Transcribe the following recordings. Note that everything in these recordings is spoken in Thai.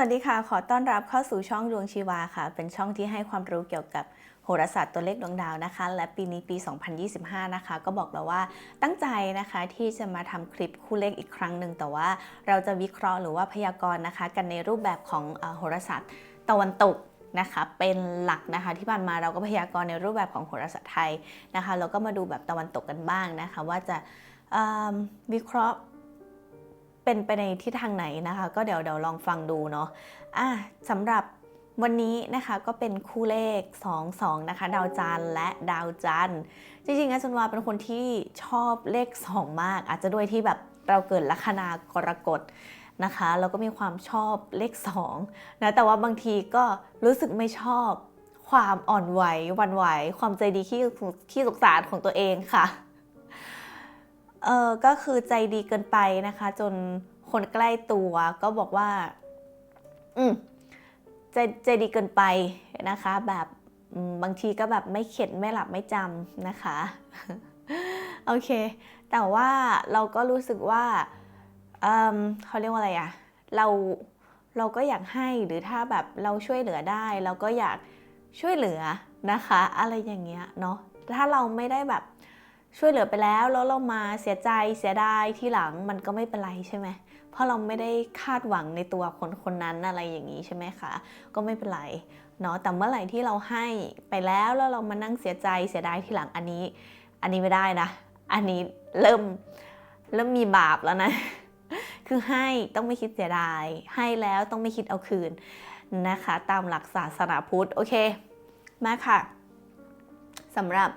วัสดีค่ะ ขอต้อนรับเข้าสู่ช่องดวงชีวาค่ะ เป็นช่องที่ให้ความรู้เกี่ยวกับโหราศาสตร์ตัวเลขดวงดาวนะคะ และปีนี้ปี 2025 นะคะ ก็บอกแล้วว่าตั้งใจนะคะที่จะมาทำคลิปคู่เลขอีกครั้งหนึ่งแต่ว่าเราจะวิเคราะห์หรือว่าพยากรณ์นะคะ กันในรูปแบบของโหราศาสตร์ตะวันตกนะคะเป็นหลักนะคะที่ผ่านมาเราก็พยากรณ์ในรูปแบบของโหราศาสตร์ไทยนะคะแล้วก็มาดูแบบตะวันตกกันบ้างนะคะ ว่าจะวิเคราะห์ เป็นไปในทิศทางไหนนะคะ ก็เดี๋ยวเดี๋ยวลองฟังดูเนาะอะสำหรับวันนี้นะคะก็เป็นคู่เลข 2 2 นะคะ ดาวจันทร์และดาวจันทร์จริงๆอาจารย์วาเป็นคนที่ชอบเลข 2 มาก อาจจะด้วยที่แบบเราเกิดลัคนากรกฎนะคะแล้วก็มีความชอบเลข2นะแต่ว่าบางทีก็รู้สึกไม่ชอบความอ่อนไหววันไหว ความใจดีขี้ขี้สงสารของตัวเองค่ะ เออก็คือใจดีเกินไปนะคะ จนคนใกล้ตัวก็บอกว่า อืมใจใจดีเกินไปนะคะ แบบบางทีก็แบบไม่เข็ดไม่หลับไม่จำนะคะ โอเค แต่ว่าเราก็รู้สึกว่าเเขาเรียกว่าอะไรอะเราเราก็อยากให้หรือถ้าแบบเราช่วยเหลือได้ เราก็อยากช่วยเหลือนะคะ อะไรอย่างเงี้ยเนาะถ้าเราไม่ได้แบบ ช่วยเหลือไปแล้วแล้วเรามาเสียใจเสียดายที่หลังมันก็ไม่เป็นไรใช่ไหมเพราะเราไม่ได้คาดหวังในตัวคนคนนั้นอะไรอย่างนี้ใช่ไหมคะก็ไม่เป็นไรเนาะแต่เมื่อไหร่ที่เราให้ไปแล้วแล้วเรามานั่งเสียใจเสียดายที่หลังอันนี้ อันนี้ไม่ได้นะ อันนี้เริ่มเริ่มมีบาปแล้วนะ คือให้ต้องไม่คิดเสียดาย ให้แล้วต้องไม่คิดเอาคืนนะคะ ตามหลักศาสนาพุทธโอเคมาค่ะสำหรับ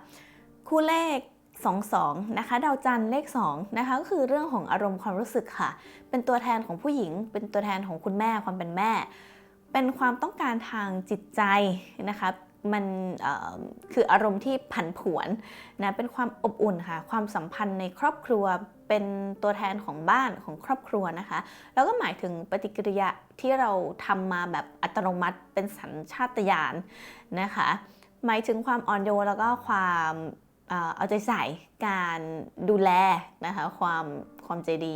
คู่เลข 22นะคะดาวจันทร์เลข2นะคะก็คือเรื่องของอารมณ์ความรู้สึกค่ะ เป็นตัวแทนของผู้หญิง เป็นตัวแทนของคุณแม่ความเป็นแม่ เป็นความต้องการทางจิตใจนะคะมันคืออารมณ์ที่ผันผวนนะเป็นความอบอุ่นค่ะ ความสัมพันธ์ในครอบครัวเป็นตัวแทนของบ้านของครอบครัวนะคะ แล้วก็หมายถึงปฏิกิริยาที่เราทำมาแบบอัตโนมัติเป็นสัญชาตญาณนะคะ หมายถึงความอ่อนโยนแล้วก็ความ เอาใจใส่การดูแลนะคะความความใจดี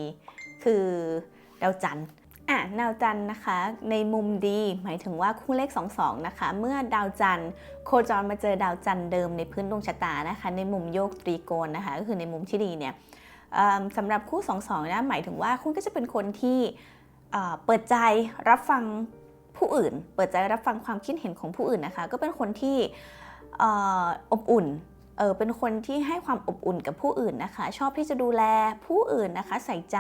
คือดาวจันทร์อะดาวจันทร์นะคะ ในมุมดีหมายถึงว่าคู่เลข 22 นะคะ เมื่อดาวจันทร์โคจรมาเจอดาวจันทร์เดิมในพื้นดวงชะตานะคะ ในมุมโยกตรีโกณนะคะ ก็คือในมุมที่ดีเนี่ยสำหรับคู่ 22 นะหมายถึงว่าคุณก็จะเป็นคนที่เปิดใจรับฟังผู้อื่น เปิดใจรับฟังความคิดเห็นของผู้อื่นนะคะ ก็เป็นคนที่อบอุ่น เออเป็นคนที่ให้ความอบอุ่นกับผู้อื่นนะคะ ชอบที่จะดูแลผู้อื่นนะคะ ใส่ใจ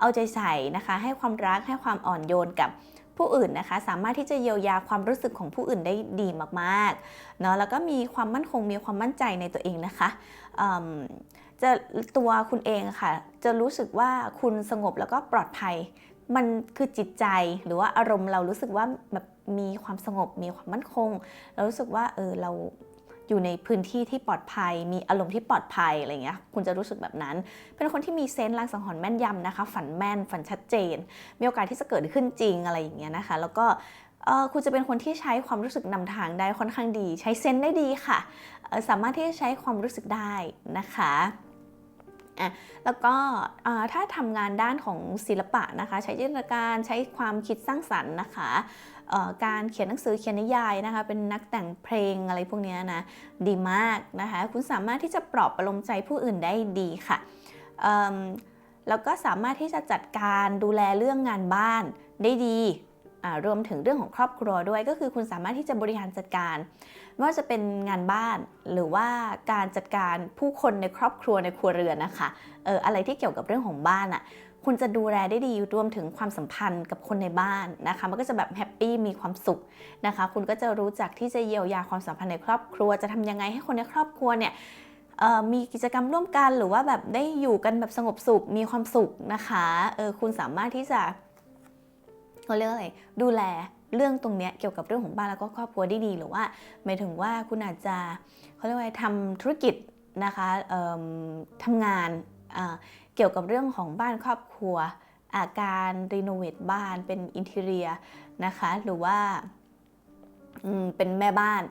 เอาใจใส่นะคะ ให้ความรักให้ความอ่อนโยนกับผู้อื่นนะคะ สามารถที่จะเยียวยาความรู้สึกของผู้อื่นได้ดีมากๆเนาะแล้วก็มีความมั่นคงมีความมั่นใจในตัวเองนะคะอืมจะตัวคุณเองค่ะ จะรู้สึกว่าคุณสงบแล้วก็ปลอดภัย มันคือจิตใจหรือว่าอารมณ์เรารู้สึกว่าแบบมีความสงบมีความมั่นคง เรารู้สึกว่าเออเรา อยู่ในพื้นที่ที่ปลอดภัย มีอารมณ์ที่ปลอดภัยอะไรเงี้ยคุณจะรู้สึกแบบนั้น เป็นคนที่มีเซนส์ลางสังหรณ์แม่นยำนะคะ ฝันแม่น ฝันชัดเจน มีโอกาสที่จะเกิดขึ้นจริงอะไรอย่างเงี้ยนะคะ แล้วก็คุณจะเป็นคนที่ใช้ความรู้สึกนำทางได้ค่อนข้างดี ใช้เซนส์ได้ดีค่ะ สามารถที่จะใช้ความรู้สึกได้นะคะ อะแล้วก็ถ้าทำงานด้านของศิลปะนะคะ ใช้จินตนาการใช้ความคิดสร้างสรรค์นะคะการเขียนหนังสือเขียนนิยายนะคะ เป็นนักแต่งเพลงอะไรพวกนี้นะดีมากนะคะ คุณสามารถที่จะปลอบประโลมใจผู้อื่นได้ดีค่ะแล้วก็สามารถที่จะจัดการดูแลเรื่องงานบ้านได้ดี รวมถึงเรื่องของครอบครัวด้วย ก็คือคุณสามารถที่จะบริหารจัดการไม่ว่าจะเป็นงานบ้านหรือว่าการจัดการผู้คนในครอบครัวในครัวเรือนนะคะเอออะไรที่เกี่ยวกับเรื่องของบ้านอะ่ะคุณจะดูแลได้ดีรวมถึงความสัมพันธ์กับคนในบ้านนะคะ มันก็จะแบบแฮปปี้มีความสุขนะคะ คุณก็จะรู้จักที่จะเยียวยาความสัมพันธ์ในครอบครัว จะทำยังไงให้คนในครอบครัวเนี่ยมีกิจกรรมร่วมกันหรือว่าแบบได้อยู่กันแบบสงบสุขมีความสุขนะคะเออคุณสามารถที่จะ เขาเรียกอะไรดูแลเรื่องตรงเนี้ยเกี่ยวกับเรื่องของบ้านแล้วก็ครอบครัวได้ดีหรือว่าหมายถึงว่าคุณอาจจะเขาเรียกว่าทำธุรกิจนะคะทำงานเกี่ยวกับเรื่องของบ้านครอบครัว อาการรีโนเวทบ้านเป็นอินเทเรียนะคะหรือว่าเป็นแม่บ้าน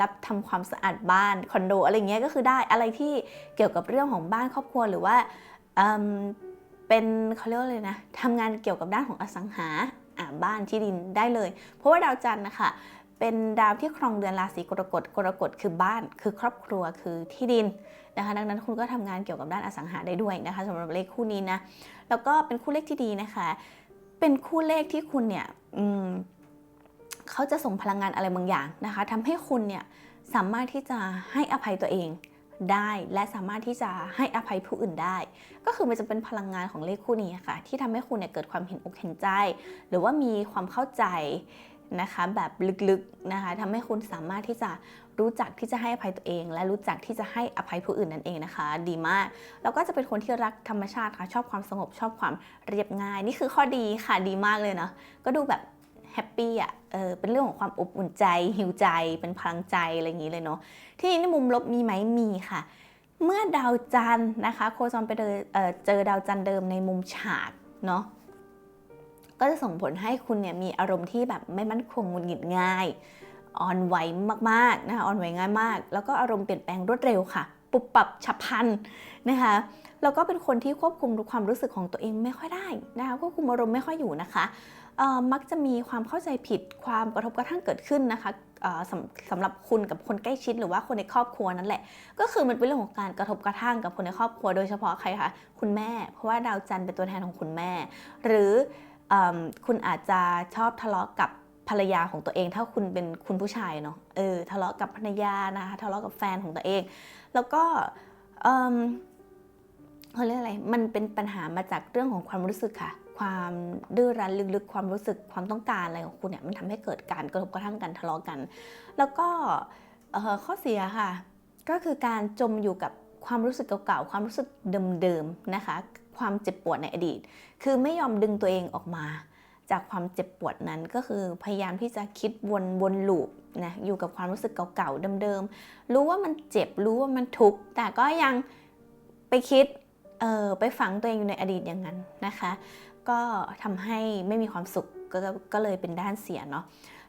รับทำความสะอาดบ้านคอนโดอะไรเงี้ยก็คือได้อะไรที่เกี่ยวกับเรื่องของบ้านครอบครัวหรือว่าอืมเป็นเขาเรียกเลยนะทำงานเกี่ยวกับด้านของอสังหา บ้านที่ดินได้เลย เพราะว่าดาวจันทร์นะคะเป็นดาวที่ครองเดือนราศีกรกฎ กรกฎคือบ้าน คือครอบครัว คือที่ดินนะคะ ดังนั้นคุณก็ทำงานเกี่ยวกับด้านอสังหาได้ด้วยนะคะสำหรับเลขคู่นี้นะ แล้วก็เป็นคู่เลขที่ดีนะคะ เป็นคู่เลขที่คุณเนี่ยอืมเขาจะส่งพลังงานอะไรบางอย่างนะคะทำให้คุณเนี่ยสามารถที่จะให้อภัยตัวเอง ได้และสามารถที่จะให้อภัยผู้อื่นได้ ก็คือมันจะเป็นพลังงานของเลขคู่นี้ค่ะ ที่ทำให้คุณเนี่ยเกิดความเห็นอกเห็นใจ หรือว่ามีความเข้าใจนะคะแบบลึกๆนะคะทำให้คุณสามารถที่จะรู้จักที่จะให้อภัยตัวเอง และรู้จักที่จะให้อภัยผู้อื่นนั่นเองนะคะ ดีมาก แล้วก็จะเป็นคนที่รักธรรมชาติค่ะชอบความสงบชอบความเรียบง่าย นี่คือข้อดีค่ะดีมากเลยเนาะก็ดูแบบ แฮปปี้อะเออเป็นเรื่องของความอบอุ่นใจหิวใจเป็นพลังใจอะไรอย่างนี้เลยเนาะที่ในมุมลบมีไหมมีค่ะ เมื่อดาวจันทร์นะคะ โคจรไปเจอเออเจอดาวจันทร์เดิมในมุมฉากเนาะก็จะส่งผลให้คุณเนี่ยมีอารมณ์ที่แบบไม่มั่นคงหงุดหงิดง่ายอ่อนไหวมากๆนะคะอ่อนไหวง่ายมาก แล้วก็อารมณ์เปลี่ยนแปลงรวดเร็วค่ะ ปุบปับฉับพลันนะคะแล้วก็เป็นคนที่ควบคุมความรู้สึกของตัวเองไม่ค่อยได้นะคะควบคุมอารมณ์ไม่ค่อยอยู่นะคะ มักจะมีความเข้าใจผิดความกระทบกระทั่งเกิดขึ้นนะคะสำสำหรับคุณกับคนใกล้ชิดหรือว่าคนในครอบครัวนั่นแหละ ก็คือมันเป็นเรื่องของการกระทบกระทั่งกับคนในครอบครัวโดยเฉพาะใครคะคุณแม่ เพราะว่าดาวจันทร์เป็นตัวแทนของคุณแม่ หรืออคุณอาจจะชอบทะเลาะกับภรรยาของตัวเอง ถ้าคุณเป็นคุณผู้ชายเนาะเออทะเลาะกับภรรยานะคะทะเลาะกับแฟนของตัวเอง แล้วก็ เอิ่มเขาเรียกอะไร มันเป็นปัญหามาจากเรื่องของความรู้สึกค่ะ ความดื้อรั้นลึกๆ ความรู้สึกความต้องการอะไรของคุณเนี่ยมันทำให้เกิดการกระทบกระทั่งกันทะเลาะกัน แล้วก็ข้อเสียค่ะ ก็คือการจมอยู่กับความรู้สึกเก่าๆ ความรู้สึกเดิมๆนะคะ ความเจ็บปวดในอดีต คือไม่ยอมดึงตัวเองออกมา จากความเจ็บปวดนั้นก็คือพยายามที่จะคิดวนวนลูปนะอยู่กับความรู้สึกเก่าๆเดิมๆรู้ว่ามันเจ็บรู้ว่ามันทุกข์แต่ก็ยังไปคิด เออไปฝังตัวเองอยู่ในอดีตอย่างนั้นนะคะ ก็ทำให้ไม่มีความสุขก็ก็เลยเป็นด้านเสียเนาะ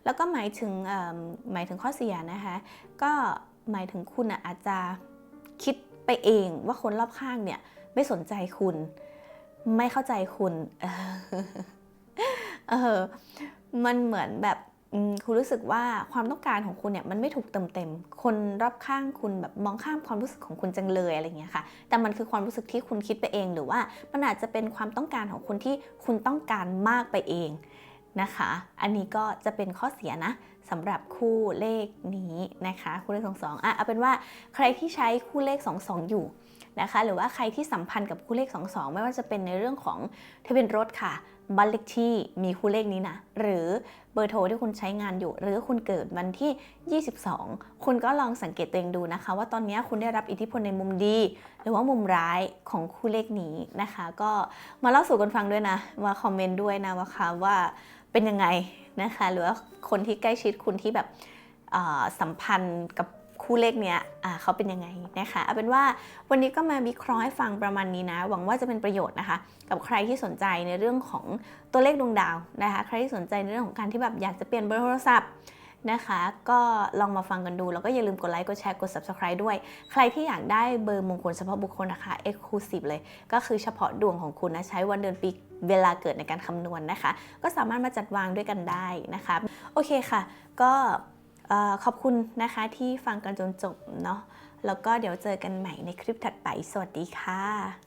แล้วก็หมายถึงหมายถึงข้อเสียนะคะ ก็หมายถึงคุณอาจจะคิดไปเองว่าคนรอบข้างเนี่ยไม่สนใจคุณ ไม่เข้าใจคุณเออเออมันเหมือนแบบ คุณรู้สึกว่าความต้องการของคุณเนี่ยมันไม่ถูกเติมเต็ม คนรอบข้างคุณแบบมองข้ามความรู้สึกของคุณจังเลยอะไรเงี้ยค่ะ แต่มันคือความรู้สึกที่คุณคิดไปเอง หรือว่ามันอาจจะเป็นความต้องการของคุณที่คุณต้องการมากไปเองนะคะ อันนี้ก็จะเป็นข้อเสียนะ สำหรับคู่เลขนี้นะคะ คู่เลขสองสองอะเอาเป็นว่าใครที่ใช้คู่เลขสองสองอยู่นะคะหรือว่าใครที่สัมพันธ์กับคู่เลขสองสองไม่ว่าจะเป็นในเรื่องของทะเบียนรถค่ะบ้านเลขที่มีคู่เลขนี้นะ หรือเบอร์โทรที่คุณใช้งานอยู่ หรือคุณเกิดวันที่ 22 คุณก็ลองสังเกตตัวเองดูนะคะ ว่าตอนนี้คุณได้รับอิทธิพลในมุมดี หรือว่ามุมร้ายของคู่เลขนี้นะคะ ก็มาเล่าสู่กันฟังด้วยนะมาคอมเมนต์ด้วยนะว่าคะว่า เป็นยังไงนะคะ หรือว่าคนที่ใกล้ชิดคุณที่แบบสัมพันธ์กับคู่เลขเนี้ยเขาเป็นยังไงนะคะเอาเป็นว่าวันนี้ก็มาวิเคราะห์ให้ฟังประมาณนี้นะ หวังว่าจะเป็นประโยชน์นะคะ กับใครที่สนใจในเรื่องของตัวเลขดวงดาวนะคะ ใครที่สนใจในเรื่องของการที่แบบอยากจะเปลี่ยนเบอร์โทรศัพท์ นะคะ ก็ลองมาฟังกันดู แล้วก็อย่าลืมกดไลค์กดแชร์กด subscribe ด้วย ใครที่อยากได้เบอร์มงคลเฉพาะบุคคลนะคะ exclusive เลย ก็คือเฉพาะดวงของคุณนะใช้วันเดือนปีเวลาเกิดในการคำนวณนะคะ ก็สามารถมาจัดวางด้วยกันได้นะคะ โอเคค่ะ ก็ขอบคุณนะคะที่ฟังกันจนจบเนาะแล้วก็เดี๋ยวเจอกันใหม่ในคลิปถัดไป สวัสดีค่ะ